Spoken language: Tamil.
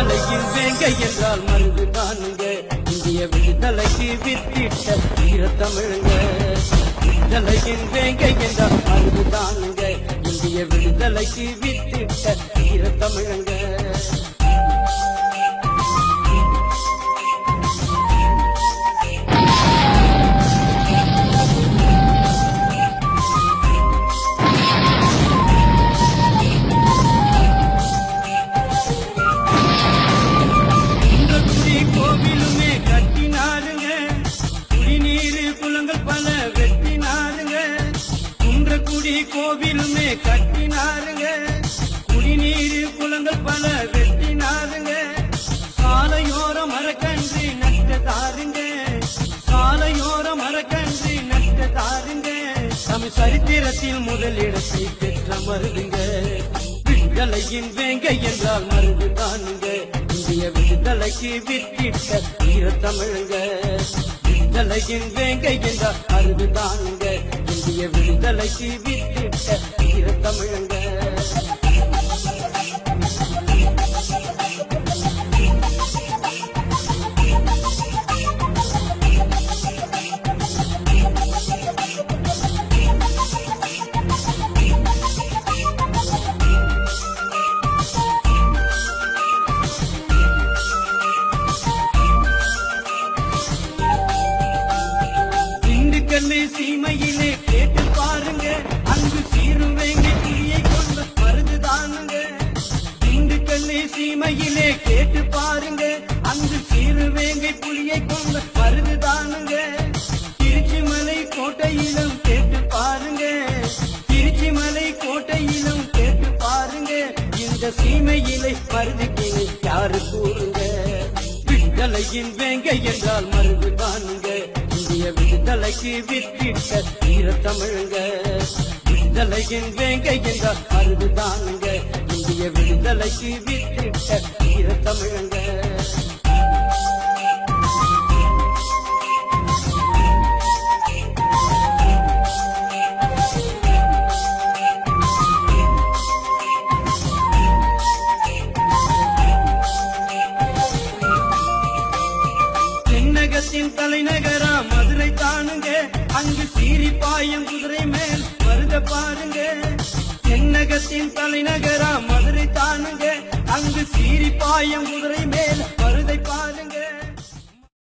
விடுதலையில் வேங்க என்றால் மருந்து தானுங்க. இந்திய விடுதலைக்கு வித்திட்ட வீர தமிழுங்க விடுதலையில் வேங்க என்றால் மருந்து தானுங்க. இந்திய விடுதலைக்கு வித்திட்ட வீர தமிழுங்க வெட்டினாருங்க. குன்றக்குடி கோவிலுமே கட்டினாருங்க. குடிநீர் குளங்கள் பல வெட்டினாருங்க. சாலையோர மரக்கன்று நட்டதாருங்க சாலையோர நட்ட தாருங்க. தமிழ் சரித்திரத்தில் முதலிடத்தை பெற்ற மருதுங்க. விடுதலையின் வேங்க என்றால் மருந்து தானுங்க. இந்திய விடுதலைக்கு வித்திட்ட வீர தமிழுங்க விடுதலையின் வேங்கை என்றார் அறிவு தாங்க இந்திய விடுதலைக்கு வித்திட்ட தமிழங்க செல்லு சீமையிலே கேட்டு பாருங்க. அங்கு சீரும் வேங்கை கொண்ட மருது தானுங்க. திண்டுக்கல்லு சீமையிலே கேட்டு பாருங்க. அங்கு சீரு வேங்கை புலியை கொண்ட மருது தானுங்க. திருச்சி மலை கோட்டையிலும் கேட்டு பாருங்க. திருச்சி மலை கோட்டையிலும் கேட்டு பாருங்க. இந்த சீமையிலே மருந்துக்கு யாரு கூறுங்க? விடுதலையின் வேங்க என்றால் மருந்து தானுங்க. இந்திய விடுதலைக்கு வித்திட்ட வீர தமிழுங்க விடுதலையின் வேங்கை என்றால் மருதுதானுங்க இந்திய விடுதலைக்கு வித்திட்ட வீர தமிழுங்க தென்னகத்தின் தலைநகரா மதுரை தானுங்க. அங்கு சீரி பாயும் குதிரை மேல் வருத பாருங்க. தென்னகத்தின் தலைநகரா மதுரை தானுங்க. அங்கு சீரி பாயம் குதிரை